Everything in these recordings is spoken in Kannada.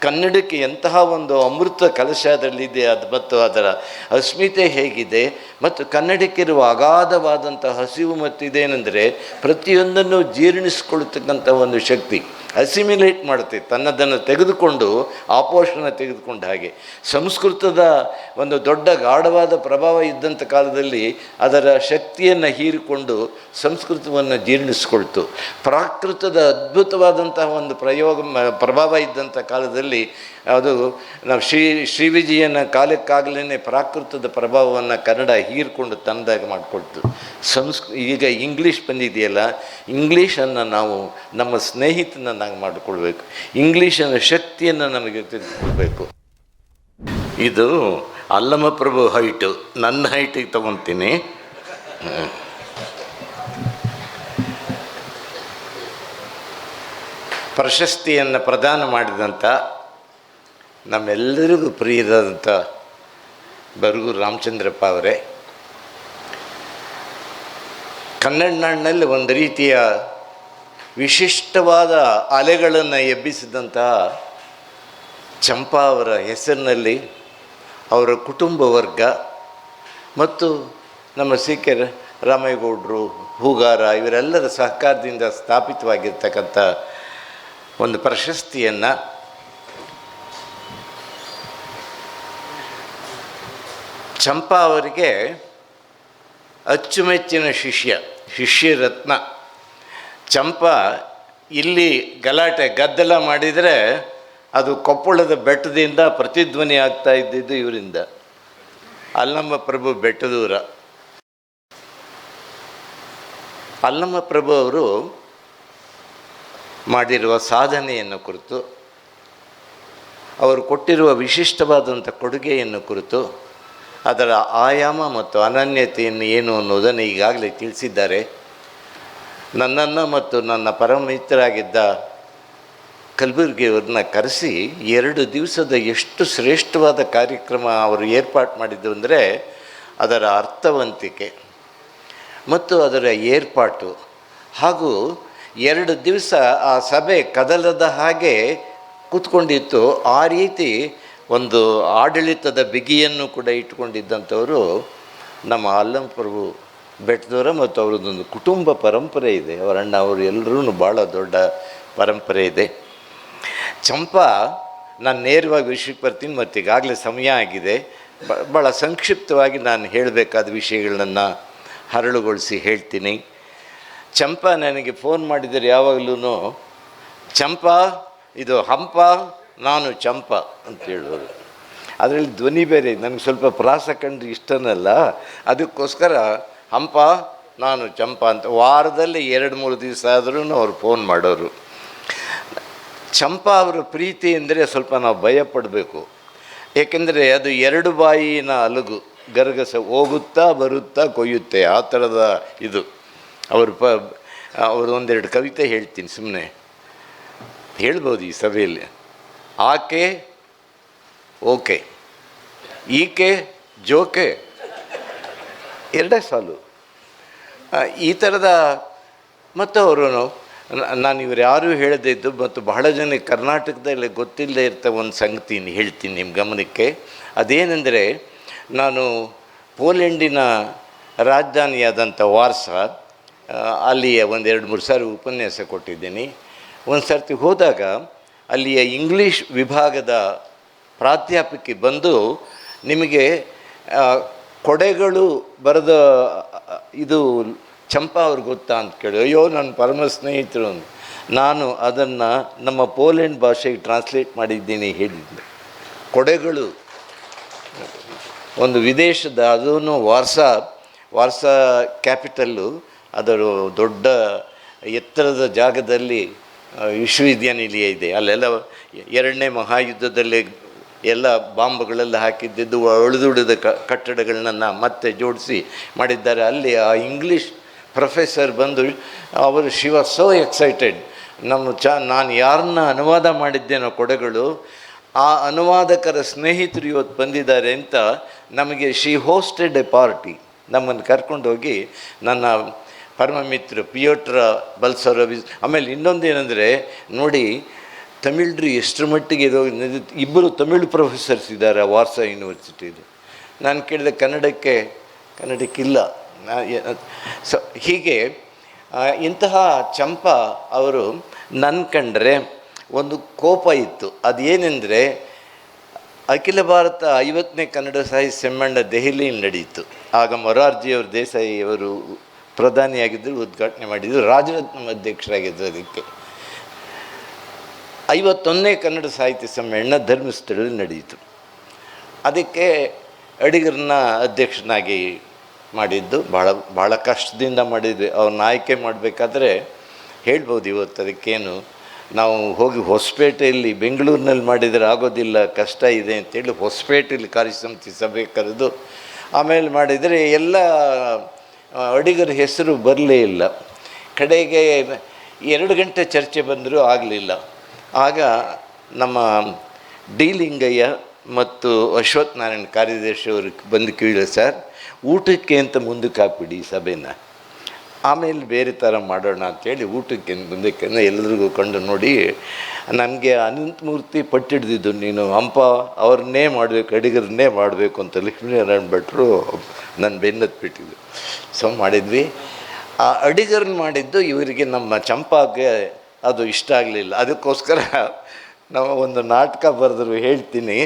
ಕನ್ನಡಕ್ಕೆ ಎಂತಹ ಒಂದು ಅಮೃತ ಕಲಶ ಅದರಲ್ಲಿದೆ, ಅದು ಮತ್ತು ಅದರ ಅಸ್ಮಿತೆ ಹೇಗಿದೆ, ಮತ್ತು ಕನ್ನಡಕ್ಕಿರುವ ಅಗಾಧವಾದಂಥ ಹಸಿವು ಮತ್ತು ಇದೇನೆಂದರೆ ಪ್ರತಿಯೊಂದನ್ನು ಜೀರ್ಣಿಸ್ಕೊಳ್ತಕ್ಕಂಥ ಒಂದು ಶಕ್ತಿ. ಅಸಿಮಿಲೇಟ್ ಮಾಡುತ್ತೆ, ತನ್ನದನ್ನು ತೆಗೆದುಕೊಂಡು ಆಪೋಷಣ ತೆಗೆದುಕೊಂಡ ಹಾಗೆ. ಸಂಸ್ಕೃತದ ಒಂದು ದೊಡ್ಡ ಗಾಢವಾದ ಪ್ರಭಾವ ಇದ್ದಂಥ ಕಾಲದಲ್ಲಿ ಅದರ ಶಕ್ತಿಯನ್ನು ಹೀರಿಕೊಂಡು ಸಂಸ್ಕೃತವನ್ನು ಜೀರ್ಣಿಸಿಕೊಳ್ತು. ಪ್ರಾಕೃತದ ಅದ್ಭುತವಾದಂತಹ ಒಂದು ಪ್ರಯೋಗ, ಪ್ರಭಾವ ಇದ್ದಂಥ ಕಾಲದಲ್ಲಿ ಅದು ನಾವು ಶ್ರೀ ಶ್ರೀ ವಿಜಯನ ಕಾಲಕ್ಕಾಗಲೇ ಪ್ರಾಕೃತದ ಪ್ರಭಾವವನ್ನು ಕನ್ನಡ ಹೀರಿಕೊಂಡು ತನ್ನದಾಗಿ ಮಾಡಿಕೊಳ್ತು. ಸಂಸ್, ಈಗ ಇಂಗ್ಲೀಷ್ ಬಂದಿದೆಯಲ್ಲ, ಇಂಗ್ಲೀಷನ್ನು ನಾವು ನಮ್ಮ ಸ್ನೇಹಿತನನ್ನಾಗಿ ಮಾಡಿಕೊಳ್ಬೇಕು. ಇಂಗ್ಲೀಷನ ಶಕ್ತಿಯನ್ನು ನಮಗೆ ತಿಳಿದುಕೊಳ್ಬೇಕು ಇದು ಅಲ್ಲಮ ಪ್ರಭು ಹೈಟು ನನ್ನ ಹೈಟಿಗೆ ತಗೊತೀನಿ. ಪ್ರಶಸ್ತಿಯನ್ನು ಪ್ರದಾನ ಮಾಡಿದಂಥ ನಮ್ಮೆಲ್ಲರಿಗೂ ಪ್ರಿಯರಾದಂಥ ಬರಗೂರು ರಾಮಚಂದ್ರಪ್ಪ ಅವರೇ ಕನ್ನಡ ನಾಡಿನಲ್ಲಿ ಒಂದು ರೀತಿಯ ವಿಶಿಷ್ಟವಾದ ಅಲೆಗಳನ್ನು ಎಬ್ಬಿಸಿದಂತಹ ಚಂಪಾ ಅವರ ಹೆಸರಿನಲ್ಲಿ ಅವರ ಕುಟುಂಬ ವರ್ಗ ಮತ್ತು ನಮ್ಮ ಸಿ ಕೆ ರಾಮೇಗೌಡರು, ಹೂಗಾರ ಇವರೆಲ್ಲರ ಸಹಕಾರದಿಂದ ಸ್ಥಾಪಿತವಾಗಿರ್ತಕ್ಕಂಥ ಒಂದು ಪ್ರಶಸ್ತಿಯನ್ನು ಚಂಪಾ ಅವರಿಗೆ ಅಚ್ಚುಮೆಚ್ಚಿನ ಶಿಷ್ಯ, ಶಿಷ್ಯರತ್ನ. ಚಂಪಾ ಇಲ್ಲಿ ಗಲಾಟೆ, ಗದ್ದಲ ಮಾಡಿದರೆ ಅದು ಕೊಪ್ಪಳದ ಬೆಟ್ಟದಿಂದ ಪ್ರತಿಧ್ವನಿ ಆಗ್ತಾ ಇದ್ದಿದ್ದು ಇವರಿಂದ. ಅಲ್ಲಮ್ಮ ಪ್ರಭು ಬೆಟ್ಟದೂರ. ಅಲ್ಲಮ್ಮ ಪ್ರಭು ಅವರು ಮಾಡಿರುವ ಸಾಧನೆಯನ್ನು ಕುರಿತು, ಅವರು ಕೊಟ್ಟಿರುವ ವಿಶಿಷ್ಟವಾದಂಥ ಕೊಡುಗೆಯನ್ನು ಕುರಿತು ಅದರ ಆಯಾಮ ಮತ್ತು ಅನನ್ಯತೆಯನ್ನು ಏನು ಅನ್ನೋದನ್ನು ಈಗಾಗಲೇ ತಿಳಿಸಿದ್ದಾರೆ. ನನ್ನನ್ನು ಮತ್ತು ನನ್ನ ಪರಮ ಮಿತ್ರರಾಗಿದ್ದ ಕಲಬುರ್ಗಿಯವ್ರನ್ನ ಕರೆಸಿ ಎರಡು ದಿವಸದ ಎಷ್ಟು ಶ್ರೇಷ್ಠವಾದ ಕಾರ್ಯಕ್ರಮ ಅವರು ಏರ್ಪಾಟ್ ಮಾಡಿದ್ದು ಅಂದರೆ ಅದರ ಅರ್ಥವಂತಿಕೆ ಮತ್ತು ಅದರ ಏರ್ಪಾಟು. ಹಾಗೂ ಎರಡು ದಿವಸ ಆ ಸಭೆ ಕದಲದ ಹಾಗೆ ಕೂತ್ಕೊಂಡಿತ್ತು. ಆ ರೀತಿ ಒಂದು ಆಡಳಿತದ ಬಿಗಿಯನ್ನು ಕೂಡ ಇಟ್ಟುಕೊಂಡಿದ್ದಂಥವರು ನಮ್ಮ ಅಲ್ಲಂ ಪ್ರಭು ಬೆಟ್ಟದವರ ಮತ್ತು ಅವ್ರದ್ದೊಂದು ಕುಟುಂಬ ಪರಂಪರೆ ಇದೆ. ಅವರಣ್ಣ ಅವರು ಎಲ್ಲರೂ ಭಾಳ ದೊಡ್ಡ ಪರಂಪರೆ ಇದೆ. ಚಂಪಾ, ನಾನು ನೇರವಾಗಿ ವಿಷಯಕ್ಕೆ ಬರ್ತೀನಿ, ಮತ್ತು ಈಗಾಗಲೇ ಸಮಯ ಆಗಿದೆ. ಭಾಳ ಸಂಕ್ಷಿಪ್ತವಾಗಿ ನಾನು ಹೇಳಬೇಕಾದ ವಿಷಯಗಳನ್ನು ಹರಳುಗೊಳಿಸಿ ಹೇಳ್ತೀನಿ. ಚಂಪಾ ನನಗೆ ಫೋನ್ ಮಾಡಿದರೆ ಯಾವಾಗಲೂ ಚಂಪಾ, ಇದು ಹಂಪ ನಾನು ಚಂಪ ಅಂತ ಹೇಳೋರು. ಅದರಲ್ಲಿ ಧ್ವನಿ ಬೇರೆ, ನನಗೆ ಸ್ವಲ್ಪ ಪ್ರಾಸ ಕಂಡ್ರೆ ಇಷ್ಟನಲ್ಲ. ಅದಕ್ಕೋಸ್ಕರ, ಹಂಪ, ನಾನು ಚಂಪ ಅಂತ, ವಾರದಲ್ಲಿ ಎರಡು, ಮೂರು ದಿವಸ ಆದರೂ ಅವ್ರು ಫೋನ್ ಮಾಡೋರು. ಚಂಪ ಅವರ ಪ್ರೀತಿ ಅಂದರೆ ಸ್ವಲ್ಪ ನಾವು ಭಯಪಡಬೇಕು. ಏಕೆಂದರೆ ಅದು ಎರಡು ಬಾಯಿನ ಅಲಗು, ಗರಗಸ ಹೋಗುತ್ತಾ ಬರುತ್ತಾ ಕೊಯ್ಯುತ್ತೆ, ಆ ಥರದ ಇದು. ಅವರು ಪ, ಅವರು ಒಂದೆರಡು ಕವಿತೆ ಹೇಳ್ತೀನಿ ಸುಮ್ಮನೆ ಹೇಳ್ಬೋದು ಈ ಸಭೆಯಲ್ಲಿ. ಆಕೆ ಓಕೆ. ಈಕೆ ಜೋಕೆ. ಎರಡೇ ಸಾಲು. ಈ ಥರದ ಮತ್ತು ಅವರು ನಾನು ಇವ್ರು ಯಾರೂ ಹೇಳದೇ ಇದ್ದು ಮತ್ತು ಬಹಳ ಜನ ಕರ್ನಾಟಕದಲ್ಲಿ ಗೊತ್ತಿಲ್ಲದೆ ಇರ್ತ ಒಂದು ಸಂಗತಿ ಹೇಳ್ತೀನಿ ನಿಮ್ಮ ಗಮನಕ್ಕೆ. ಅದೇನೆಂದರೆ ನಾನು ಪೋಲೆಂಡಿನ ರಾಜಧಾನಿಯಾದಂಥ ವಾರ್ಸ ಆ, ಅಲ್ಲಿಯ ಒಂದು ಎರಡು ಮೂರು ಸಾರಿ ಉಪನ್ಯಾಸ ಕೊಟ್ಟಿದ್ದೀನಿ. ಒಂದು ಸರ್ತಿ ಹೋದಾಗ ಅಲ್ಲಿಯ ಇಂಗ್ಲೀಷ್ ವಿಭಾಗದ ಪ್ರಾಧ್ಯಾಪಕಿ ಬಂದು ನಿಮಗೆ ಕೊಡೆಗಳು ಬರೆದ, ಇದು ಚಂಪಾ ಅವ್ರಿಗೆ ಗೊತ್ತಾ ಅಂತ ಕೇಳಿ ಅಯ್ಯೋ, ನನ್ನ ಪರಮ ಸ್ನೇಹಿತರು. ನಾನು ಅದನ್ನು ನಮ್ಮ ಪೋಲೆಂಡ್ ಭಾಷೆಗೆ ಟ್ರಾನ್ಸ್ಲೇಟ್ ಮಾಡಿದ್ದೀನಿ ಹೇಳಿದ್ದೆ ಕೊಡೆಗಳು, ಒಂದು ವಿದೇಶದ ಅದೂ ವಾರ್ಸಾ ವಾರ್ಸಾ ಕ್ಯಾಪಿಟಲ್ಲು, ಅದರ ದೊಡ್ಡ ಎತ್ತರದ ಜಾಗದಲ್ಲಿ ವಿಶ್ವವಿದ್ಯಾನಿಲಯ ಇದೆ. ಅಲ್ಲೆಲ್ಲ ಎರಡನೇ ಮಹಾಯುದ್ಧದಲ್ಲಿ ಎಲ್ಲ ಬಾಂಬ್ಗಳೆಲ್ಲ ಹಾಕಿದ್ದಿದ್ದು ಉಳಿದುಳಿದ ಕಟ್ಟಡಗಳನ್ನ ಮತ್ತೆ ಜೋಡಿಸಿ ಮಾಡಿದ್ದಾರೆ. ಅಲ್ಲಿ ಆ ಇಂಗ್ಲೀಷ್ ಪ್ರೊಫೆಸರ್ ಬಂದು ಅವರು ಶಿವ ಸೋ ಎಕ್ಸೈಟೆಡ್ ನಮ್ಮ ಚ, ನಾನು ಯಾರನ್ನ ಅನುವಾದ ಮಾಡಿದ್ದೇನೋ ಕೊಡೆಗಳು, ಆ ಅನುವಾದಕರ ಸ್ನೇಹಿತರು ಇವತ್ತು ಬಂದಿದ್ದಾರೆ ಅಂತ ನಮಗೆ ಶಿ ಹೋಸ್ಟೆಡ್ ಎ ಪಾರ್ಟಿ ನಮ್ಮನ್ನು ಕರ್ಕೊಂಡೋಗಿ ನನ್ನ ಪರಮ ಮಿತ್ರ ಪಿಯೋಟ್ರ ಬಲ್ಸರ ಆಮೇಲೆ ಇನ್ನೊಂದು ಏನಂದರೆ, ನೋಡಿ, ತಮಿಳ್ರು ಎಷ್ಟರ ಮಟ್ಟಿಗೆ ಇದು ಇಬ್ಬರು ತಮಿಳು ಪ್ರೊಫೆಸರ್ಸ್ ಇದ್ದಾರೆ ವಾರ್ಸಾ ಯೂನಿವರ್ಸಿಟಿಲಿ ನಾನು ಕೇಳಿದೆ, ಕನ್ನಡಕ್ಕೆ, ಕನ್ನಡಕ್ಕಿಲ್ಲ. ಸೊ, ಹೀಗೆ ಇಂತಹ ಚಂಪ ಅವರು ನನ್ನ ಕಂಡ್ರೆ ಒಂದು ಕೋಪ ಇತ್ತು. ಅದೇನೆಂದರೆ, ಅಖಿಲ ಭಾರತ ಐವತ್ತನೇ ಕನ್ನಡ ಸಾಹಿತ್ಯ ಸಮ್ಮೇಳನ ದೆಹಲಿಯಲ್ಲಿ ನಡೆಯಿತು ಆಗ ಮೊರಾರ್ಜಿಯವರು, ದೇಸಾಯಿಯವರು ಪ್ರಧಾನಿಯಾಗಿದ್ದರು, ಉದ್ಘಾಟನೆ ಮಾಡಿದರು, ರಾಜರತ್ನಂ ಅಧ್ಯಕ್ಷರಾಗಿದ್ದರು ಅದಕ್ಕೆ. ಐವತ್ತೊಂದನೇ ಕನ್ನಡ ಸಾಹಿತ್ಯ ಸಮ್ಮೇಳನ ಧರ್ಮಸ್ಥಳದಲ್ಲಿ ನಡೆಯಿತು. ಅದಕ್ಕೆ ಅಡಿಗರನ್ನ ಅಧ್ಯಕ್ಷನಾಗಿ ಮಾಡಿದ್ದು ಭಾಳ ಭಾಳ ಕಷ್ಟದಿಂದ ಮಾಡಿದ್ವಿ. ಅವ್ರನ್ನ ಆಯ್ಕೆ ಮಾಡಬೇಕಾದ್ರೆ ಹೇಳ್ಬೋದು ಇವತ್ತು ಅದಕ್ಕೇನು. ನಾವು ಹೋಗಿ ಹೊಸಪೇಟೆಯಲ್ಲಿ ಬೆಂಗಳೂರಿನಲ್ಲಿ ಮಾಡಿದರೆ ಆಗೋದಿಲ್ಲ, ಕಷ್ಟ ಇದೆ ಅಂತೇಳಿ ಹೊಸಪೇಟೆಯಲ್ಲಿ ಕಾರ್ಯಸಮಿತಿ ಸಭೆ ಕರೆದು ಆಮೇಲೆ ಮಾಡಿದರೆ ಎಲ್ಲ ಅಡಿಗರ ಹೆಸರು ಬರಲೇ ಇಲ್ಲ. ಕಡೆಗೆ ಎರಡು ಗಂಟೆ ಚರ್ಚೆ ಬಂದರೂ ಆಗಲಿಲ್ಲ. ಆಗ ನಮ್ಮ ಡಿ ಮತ್ತು ಅಶ್ವಥ್ ನಾರಾಯಣ್ ಬಂದು ಕೇಳಿ ಸರ್, ಊಟಕ್ಕೆ ಅಂತ ಮುಂದಕ್ಕೆ ಹಾಕ್ಬಿಡಿ ಸಭೆನ. ಆಮೇಲೆ ಬೇರೆ ಥರ ಮಾಡೋಣ ಅಂತೇಳಿ ಊಟಕ್ಕೆ ಮುಂದಕ್ಕೆ ಎಲ್ಲರಿಗೂ ಕಂಡು ನೋಡಿ, ನನಗೆ ಅನಂತಮೂರ್ತಿ ಪಟ್ಟಿಡ್ದಿದ್ದು ನೀನು, ಹಂಪ ಅವ್ರನ್ನೇ ಮಾಡಬೇಕು, ಅಡಿಗರನ್ನೇ ಮಾಡಬೇಕು ಅಂತ ಲಕ್ಷ್ಮೀನಾರಾಯಣ ಭಟ್ರು ನನ್ನ ಬೆನ್ನತ್ಬಿಟ್ಟಿದ್ದು ಸೊ ಮಾಡಿದ್ವಿ. ಆ ಅಡಿಗರನ್ನ ಮಾಡಿದ್ದು ಇವರಿಗೆ ನಮ್ಮ ಚಂಪಾಗೆ ಅದು ಇಷ್ಟ ಆಗಲಿಲ್ಲ. ಅದಕ್ಕೋಸ್ಕರ ನಾವು ಒಂದು ನಾಟಕ ಬರೆದ್ರು ಹೇಳ್ತೀನಿ,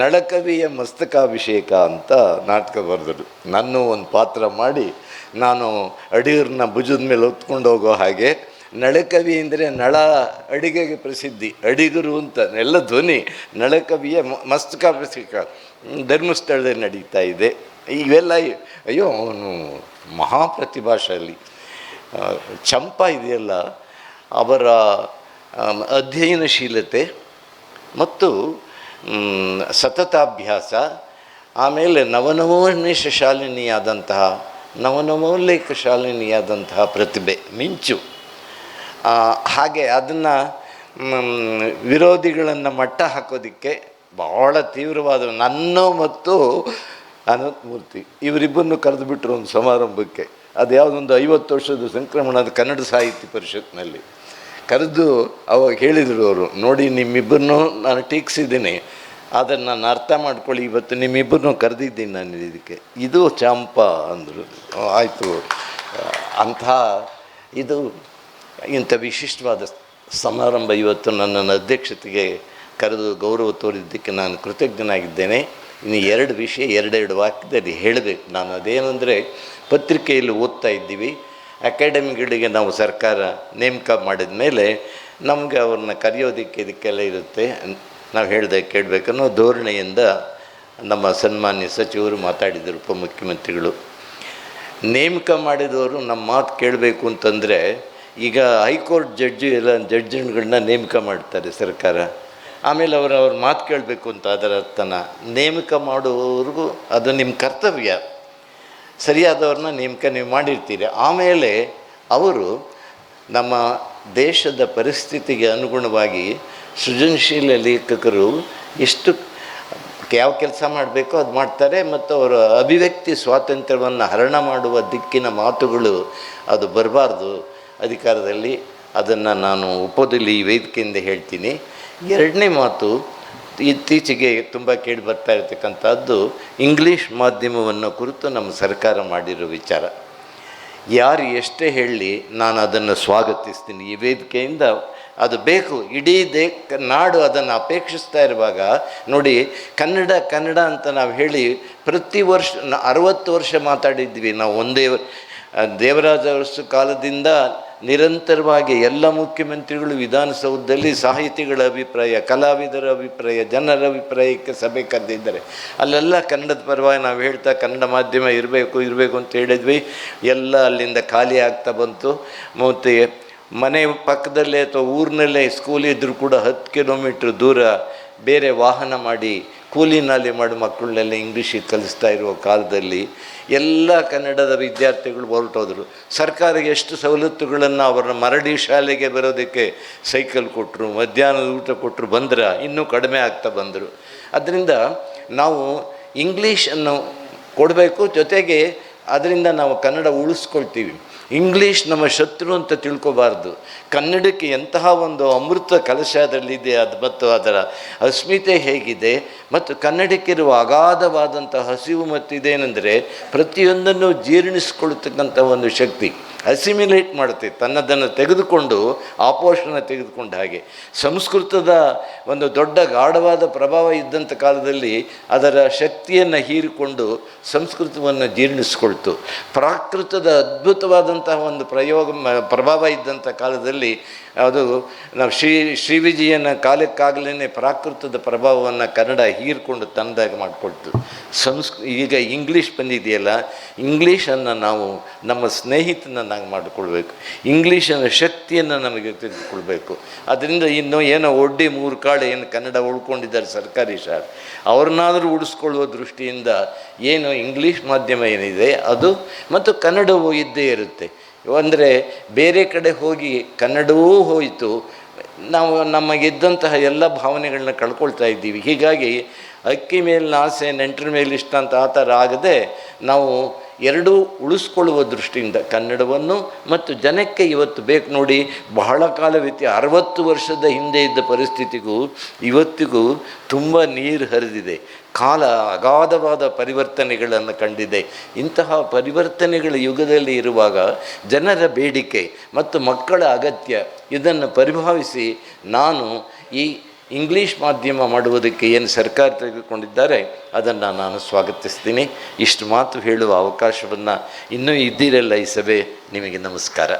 ನಳಕವಿಯ ಮಸ್ತಕಾಭಿಷೇಕ ಅಂತ ನಾಟಕ ಬರೆದರು. ನಾನು ಒಂದು ಪಾತ್ರ ಮಾಡಿ ನಾನು ಅಡಿಗರನ್ನ ಭುಜದ ಮೇಲೆ ಹೊತ್ಕೊಂಡು ಹೋಗೋ ಹಾಗೆ. ನಳಕವಿ ಅಂದರೆ ನಳ ಅಡಿಗೆಗೆ ಪ್ರಸಿದ್ಧಿ. ಅಡಿಗರು ಅಂತ, ಎಲ್ಲ ಧ್ವನಿ. ನಳಕವಿಯ ಮಸ್ತಕ ಪ್ರಸಿಕ ಧರ್ಮಸ್ಥಳದಲ್ಲಿ ನಡೀತಾ ಇದೆ. ಇವೆಲ್ಲ ಅಯ್ಯೋ, ಅವನು ಮಹಾಪ್ರತಿಭಾಶಾಲಿ. ಚಂಪ ಇದೆಯಲ್ಲ, ಅವರ ಅಧ್ಯಯನಶೀಲತೆ ಮತ್ತು ಸತತಾಭ್ಯಾಸ, ಆಮೇಲೆ ನವನವೋನ್ಮೇಷ ಶಾಲಿನಿಯಾದಂತಹ ನವನವೋಲ್ಲೇಖ ಶಾಲಿನಿಯಾದಂತಹ ಪ್ರತಿಭೆ, ಮಿಂಚು. ಹಾಗೆ ಅದನ್ನು ವಿರೋಧಿಗಳನ್ನು ಮಟ್ಟ ಹಾಕೋದಕ್ಕೆ ಭಾಳ ತೀವ್ರವಾದ ನನ್ನ ಮತ್ತು ಅನಂತಮೂರ್ತಿ ಇವರಿಬ್ಬರನ್ನು ಕರೆದುಬಿಟ್ರು ಒಂದು ಸಮಾರಂಭಕ್ಕೆ. ಅದು ಯಾವುದೊಂದು ಐವತ್ತು ವರ್ಷದ ಸಂಕ್ರಮಣದ ಕನ್ನಡ ಸಾಹಿತ್ಯ ಪರಿಷತ್ನಲ್ಲಿ. ಕರೆದು ಅವಾಗ ಹೇಳಿದರು ಅವರು, ನೋಡಿ ನಿಮ್ಮಿಬ್ಬರನ್ನೂ ನಾನು ಟೀಕ್ಸಿದ್ದೀನಿ. ಅದನ್ನು ನಾನು ಅರ್ಥ ಮಾಡ್ಕೊಳ್ಳಿ, ಇವತ್ತು ನಿಮ್ಮಿಬ್ಬರನ್ನೂ ಕರೆದಿದ್ದೀನಿ ನಾನು ಇದಕ್ಕೆ. ಇದು ಚಂಪ ಅಂದರು. ಆಯಿತು. ಅಂಥ ಇದು ಇಂಥ ವಿಶಿಷ್ಟವಾದ ಸಮಾರಂಭ ಇವತ್ತು ನನ್ನನ್ನು ಅಧ್ಯಕ್ಷತೆಗೆ ಕರೆದು ಗೌರವ ತೋರಿದ್ದಕ್ಕೆ ನಾನು ಕೃತಜ್ಞನಾಗಿದ್ದೇನೆ. ಇನ್ನು ಎರಡು ವಿಷಯ, ಎರಡೆರಡು ವಾಕ್ಯದಲ್ಲಿ ಹೇಳಬೇಕು. ನಾನು ಅದೇನೆಂದರೆ, ಪತ್ರಿಕೆಯಲ್ಲಿ ಓದ್ತಾ ಇದ್ದೀವಿ. ಅಕಾಡೆಮಿಗಳಿಗೆ ನಾವು ಸರ್ಕಾರ ನೇಮಕ ಮಾಡಿದ ಮೇಲೆ ನಮಗೆ ಅವ್ರನ್ನ ಕರೆಯೋದಕ್ಕೆ ಇದಕ್ಕೆಲ್ಲ ಇರುತ್ತೆ. ನಾವು ಹೇಳ್ದೆ ಕೇಳಬೇಕನ್ನೋ ಧೋರಣೆಯಿಂದ ನಮ್ಮ ಸನ್ಮಾನ್ಯ ಸಚಿವರು ಮಾತಾಡಿದರು ಉಪಮುಖ್ಯಮಂತ್ರಿಗಳು. ನೇಮಕ ಮಾಡಿದವರು ನಮ್ಮ ಮಾತು ಕೇಳಬೇಕು ಅಂತಂದರೆ ಈಗ ಹೈಕೋರ್ಟ್ ಜಡ್ಜು ಎಲ್ಲ ಜಡ್ಜ್ಗಳನ್ನ ನೇಮಕ ಮಾಡ್ತಾರೆ ಸರ್ಕಾರ. ಆಮೇಲೆ ಅವರು ಅವ್ರ ಮಾತು ಕೇಳಬೇಕು ಅಂತ ಅದರ ಅರ್ಥನ. ನೇಮಕ ಮಾಡುವವರೆಗೂ ಅದು ನಿಮ್ಮ ಕರ್ತವ್ಯ. ಸರಿಯಾದವ್ರನ್ನ ನೇಮಕ ನೀವು ಮಾಡಿರ್ತೀರಿ. ಆಮೇಲೆ ಅವರು ನಮ್ಮ ದೇಶದ ಪರಿಸ್ಥಿತಿಗೆ ಅನುಗುಣವಾಗಿ ಸೃಜನಶೀಲ ಲೇಖಕರು ಎಷ್ಟು ಯಾವ ಕೆಲಸ ಮಾಡಬೇಕೋ ಅದು ಮಾಡ್ತಾರೆ ಮತ್ತು ಅವರ ಅಭಿವ್ಯಕ್ತಿ ಸ್ವಾತಂತ್ರ್ಯವನ್ನು ಹರಣ ಮಾಡುವ ದಿಕ್ಕಿನ ಮಾತುಗಳು ಅದು ಬರಬಾರ್ದು. ಅಧಿಕಾರದಲ್ಲಿ ಅದನ್ನು ನಾನು ಉಪದಲ್ಲಿ ವೇದಿಕೆಯಿಂದ ಹೇಳ್ತೀನಿ. ಎರಡನೇ ಮಾತು ಇತ್ತೀಚೆಗೆ ತುಂಬ ಕೇಳಿ ಬರ್ತಾ ಇರತಕ್ಕಂಥದ್ದು ಇಂಗ್ಲೀಷ್ ಮಾಧ್ಯಮವನ್ನು ಕುರಿತು ನಮ್ಮ ಸರ್ಕಾರ ಮಾಡಿರೋ ವಿಚಾರ. ಯಾರು ಎಷ್ಟೇ ಹೇಳಲಿ ನಾನು ಅದನ್ನು ಸ್ವಾಗತಿಸ್ತೀನಿ. ಈ ವೇದಿಕೆಯಿಂದ ಅದು ಬೇಕು. ಇಡೀ ದೇ ನಾಡು ಅದನ್ನು ಅಪೇಕ್ಷಿಸ್ತಾ ಇರುವಾಗ ನೋಡಿ, ಕನ್ನಡ ಕನ್ನಡ ಅಂತ ನಾವು ಹೇಳಿ ಪ್ರತಿ ವರ್ಷ ಅರವತ್ತು ವರ್ಷ ಮಾತಾಡಿದ್ವಿ ನಾವು ಒಂದೇ ದೇವರಾಜ ಕಾಲದಿಂದ ನಿರಂತರವಾಗಿ ಎಲ್ಲ ಮುಖ್ಯಮಂತ್ರಿಗಳು ವಿಧಾನಸೌಧದಲ್ಲಿ ಸಾಹಿತಿಗಳ ಅಭಿಪ್ರಾಯ, ಕಲಾವಿದರ ಅಭಿಪ್ರಾಯ, ಜನರ ಅಭಿಪ್ರಾಯಕ್ಕೆ ಸಭೆ ಕರೆದಿದ್ದಾರೆ. ಅಲ್ಲೆಲ್ಲ ಕನ್ನಡದ ಪರವಾಗಿ ನಾವು ಹೇಳ್ತಾ ಕನ್ನಡ ಮಾಧ್ಯಮ ಇರಬೇಕು ಇರಬೇಕು ಅಂತ ಹೇಳಿದ್ವಿ. ಎಲ್ಲ ಅಲ್ಲಿಂದ ಖಾಲಿ ಆಗ್ತಾ ಬಂತು. ಮತ್ತು ಮನೆ ಪಕ್ಕದಲ್ಲೇ ಅಥವಾ ಊರಿನಲ್ಲೇ ಸ್ಕೂಲ್ ಇದ್ದರೂ ಕೂಡ ಹತ್ತು ಕಿಲೋಮೀಟ್ರ್ ದೂರ ಬೇರೆ ವಾಹನ ಮಾಡಿ ಕೂಲಿನಲ್ಲಿ ನಾಲಿ ಮಾಡಿ ಮಕ್ಕಳನ್ನೆಲ್ಲ ಇಂಗ್ಲೀಷಿಗೆ ಕಲಿಸ್ತಾ ಇರುವ ಕಾಲದಲ್ಲಿ ಎಲ್ಲ ಕನ್ನಡದ ವಿದ್ಯಾರ್ಥಿಗಳು ಹೊರಟೋದ್ರು. ಸರ್ಕಾರ ಎಷ್ಟು ಸವಲತ್ತುಗಳನ್ನು ಅವರ ಮರಡಿ ಶಾಲೆಗೆ ಬರೋದಕ್ಕೆ ಸೈಕಲ್ ಕೊಟ್ಟರು ಮಧ್ಯಾಹ್ನದ ಊಟ ಕೊಟ್ಟರು ಬಂದ್ರೆ ಇನ್ನೂ ಕಡಿಮೆ ಆಗ್ತಾ ಬಂದರು. ಅದರಿಂದ ನಾವು ಇಂಗ್ಲೀಷನ್ನು ಕೊಡಬೇಕು, ಜೊತೆಗೆ ಅದರಿಂದ ನಾವು ಕನ್ನಡ ಉಳಿಸ್ಕೊಳ್ತೀವಿ. ಇಂಗ್ಲೀಷ್ ನಮ್ಮ ಶತ್ರು ಅಂತ ತಿಳ್ಕೊಬಾರ್ದು. ಕನ್ನಡಕ್ಕೆ ಎಂತಹ ಒಂದು ಅಮೃತ ಕಲಶ ಅದರಲ್ಲಿದೆ ಅದು ಮತ್ತು ಅದರ ಅಸ್ಮಿತೆ ಹೇಗಿದೆ ಮತ್ತು ಕನ್ನಡಕ್ಕಿರುವ ಅಗಾಧವಾದಂಥ ಹಸಿವು ಮತ್ತು ಇದೇನೆಂದರೆ ಪ್ರತಿಯೊಂದನ್ನು ಜೀರ್ಣಿಸ್ಕೊಳ್ತಕ್ಕಂಥ ಒಂದು ಶಕ್ತಿ. ಅಸಿಮಿಲೇಟ್ ಮಾಡುತ್ತೆ, ತನ್ನದನ್ನು ತೆಗೆದುಕೊಂಡು ಆಪೋಷಣ ತೆಗೆದುಕೊಂಡ ಹಾಗೆ. ಸಂಸ್ಕೃತದ ಒಂದು ದೊಡ್ಡ ಗಾಢವಾದ ಪ್ರಭಾವ ಇದ್ದಂಥ ಕಾಲದಲ್ಲಿ ಅದರ ಶಕ್ತಿಯನ್ನು ಹೀರಿಕೊಂಡು ಸಂಸ್ಕೃತವನ್ನು ಜೀರ್ಣಿಸ್ಕೊಳ್ತು. ಪ್ರಾಕೃತದ ಅದ್ಭುತವಾದಂತಹ ಒಂದು ಪ್ರಯೋಗ, ಪ್ರಭಾವ ಇದ್ದಂಥ ಕಾಲದಲ್ಲಿ ಅದು ನಾವು ಶ್ರೀ ಶ್ರೀ ವಿಜಯನ ಕಾಲಕ್ಕಾಗಲೇ ಪ್ರಾಕೃತದ ಪ್ರಭಾವವನ್ನು ಕನ್ನಡ ಹೀರಿಕೊಂಡು ತನ್ನದಾಗಿ ಮಾಡಿಕೊಳ್ತು. ಸಂಸ್ಕೃ, ಈಗ ಇಂಗ್ಲೀಷ್ ಬಂದಿದೆಯಲ್ಲ, ಇಂಗ್ಲೀಷನ್ನು ನಾವು ನಮ್ಮ ಸ್ನೇಹಿತನನ್ನಾಗಿ ಮಾಡಿಕೊಳ್ಬೇಕು. ಇಂಗ್ಲೀಷಿನ ಶಕ್ತಿಯನ್ನು ನಮಗೆ ತೆಗೆದುಕೊಳ್ಬೇಕು ಅದರಿಂದ ಇನ್ನು ಏನೋ ಒಡ್ಡಿ ಮೂರು ಕಾಳು ಏನು ಕನ್ನಡ ಉಳ್ಕೊಂಡಿದ್ದಾರೆ ಸರ್ಕಾರಿ ಶಾಲೆ. ಅವ್ರನ್ನಾದರೂ ಉಳಿಸ್ಕೊಳ್ಳುವ ದೃಷ್ಟಿಯಿಂದ ಏನು ಇಂಗ್ಲೀಷ್ ಮಾಧ್ಯಮ ಏನಿದೆ, ಅದು ಮತ್ತು ಕನ್ನಡವೂ ಇದ್ದೇ ಇರುತ್ತೆ. ಅಂದರೆ ಬೇರೆ ಕಡೆ ಹೋಗಿ ಕನ್ನಡವೂ ಹೋಯಿತು, ನಾವು ನಮಗಿದ್ದಂತಹ ಎಲ್ಲ ಭಾವನೆಗಳನ್ನ ಕಳ್ಕೊಳ್ತಾ ಇದ್ದೀವಿ. ಹೀಗಾಗಿ ಅಕ್ಕಿ ಮೇಲಿನ ಆಸೆ, ನೆಂಟರ ಮೇಲೆ ಇಷ್ಟ ಅಂತ ಆ ಥರ ಆಗದೆ ನಾವು ಎರಡೂ ಉಳಿಸ್ಕೊಳ್ಳುವ ದೃಷ್ಟಿಯಿಂದ ಕನ್ನಡವನ್ನು ಮತ್ತು ಜನಕ್ಕೆ ಇವತ್ತು ಬೇಕು ನೋಡಿ, ಬಹಳ ಕಾಲ ವ್ಯತ್ಯ, ಅರವತ್ತು ವರ್ಷದ ಹಿಂದೆ ಇದ್ದ ಪರಿಸ್ಥಿತಿಗೂ ಇವತ್ತಿಗೂ ತುಂಬ ನೀರು ಹರಿದಿದೆ. ಕಾಲ ಅಗಾಧವಾದ ಪರಿವರ್ತನೆಗಳನ್ನು ಕಂಡಿದೆ. ಇಂತಹ ಪರಿವರ್ತನೆಗಳ ಯುಗದಲ್ಲಿ ಇರುವಾಗ ಜನರ ಬೇಡಿಕೆ ಮತ್ತು ಮಕ್ಕಳ ಅಗತ್ಯ ಇದನ್ನು ಪರಿಭಾವಿಸಿ ನಾನು ಈ ಇಂಗ್ಲೀಷ್ ಮಾಧ್ಯಮ ಮಾಡುವುದಕ್ಕೆ ಏನು ಸರ್ಕಾರ ತೆಗೆದುಕೊಂಡಿದ್ದಾರೆ, ಅದನ್ನು ನಾನು ಸ್ವಾಗತಿಸ್ತೀನಿ. ಇಷ್ಟು ಮಾತು ಹೇಳುವ ಅವಕಾಶವನ್ನು ಇನ್ನೂ ಇದ್ದಿರಲ್ಲ ಈ ಸಭೆ. ನಿಮಗೆ ನಮಸ್ಕಾರ.